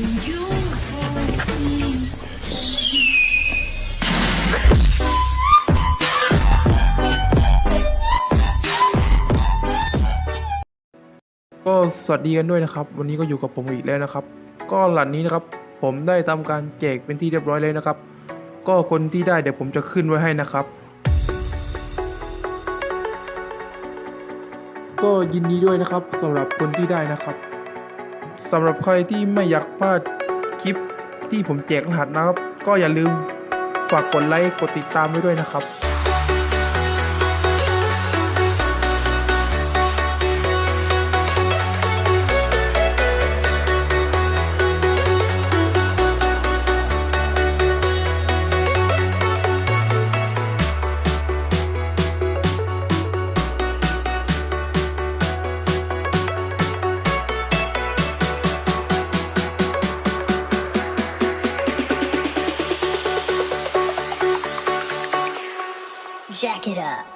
ก็สวัสดีกันด้วยนะครับ วันนี้ก็อยู่กับผมอีกแล้วนะครับ ก็หลันนี้นะครับ ผมได้ทำการแจกเป็นที่เรียบร้อยเลยนะครับ ก็คนที่ได้เดี๋ยวผมจะขึ้นไว้ให้นะครับ ก็ยินดีด้วยนะครับสำหรับคนที่ได้นะครับ สำหรับใครที่ไม่อยากพลาดคลิปที่ผมแจกรหัสนะครับ ก็อย่าลืมฝากกดไลค์กดติดตามไว้ด้วยนะครับ Jack it up.